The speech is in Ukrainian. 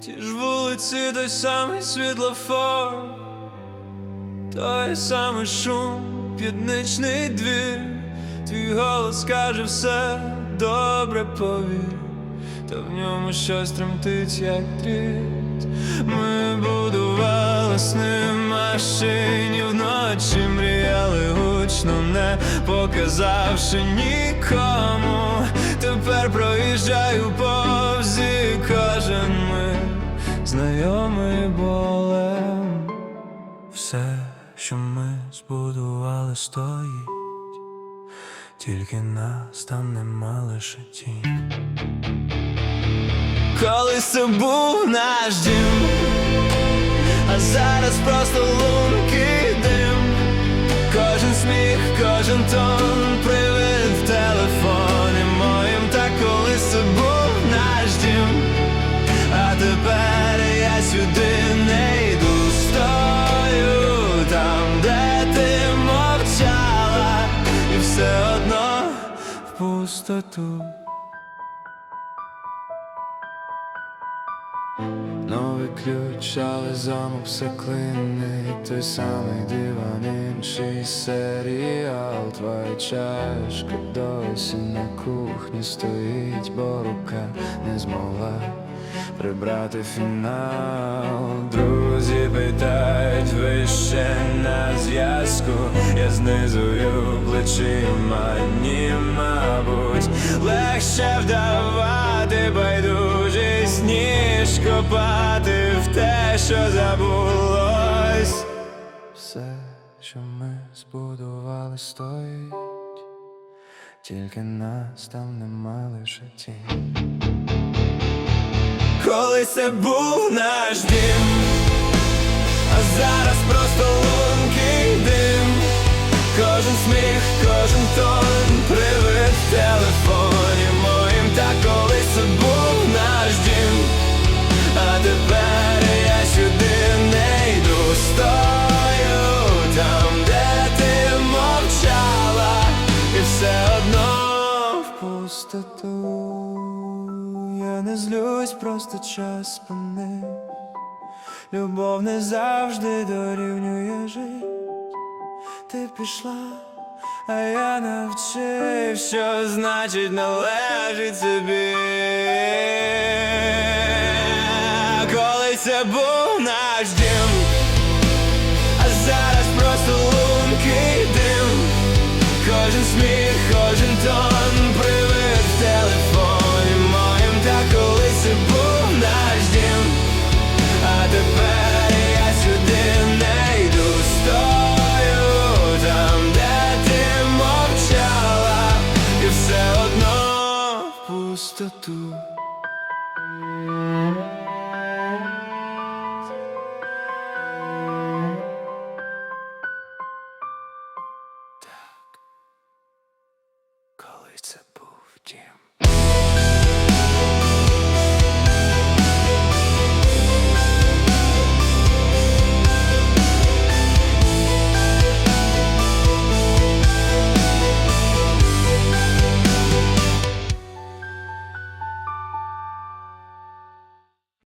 Ті ж вулиці, той самий світлофор, той самий шум, п'ятничний двір, твій голос каже все добре повір, та в ньому щось тремтить, як дріт. Ми будували сни машині вночі, мріяли гучно, не показавши нікому. Тепер проїжджаю повз що ми збудували, стоїть, тільки нас там нема лише тінь. Колись це був наш дім, а зараз просто лунки дим. Кожен сміх, кожен тон, пустоту. Новий ключ, але замок все клинний Той самий диван, інший серіал Твоя чашка досі на кухні стоїть, бо рука не змогла прибрати фінал. Друзі питають, ви ще на зв'язку. Я знизую плечима, ні, мабуть, легше вдавати байдужість, ніж копати в те, що забулось. Все, що ми збудували, стоїть, тільки нас там нема лише тінь. Коли це був наш дім, а зараз просто лункий дим. Кожен сміх, кожен тон, привид в телефоні моїм, та колись це був наш дім, а тепер я сюди не йду, стою там, де ти мовчала, і все одно в пустоту. Не злюсь, просто час спинив. Любов не завжди дорівнює жить. Ти пішла, а я навчив, що значить належить собі. Коли це був наш дім, а зараз просто лункий дим. Кожен сміх, кожен тон, мовчала, і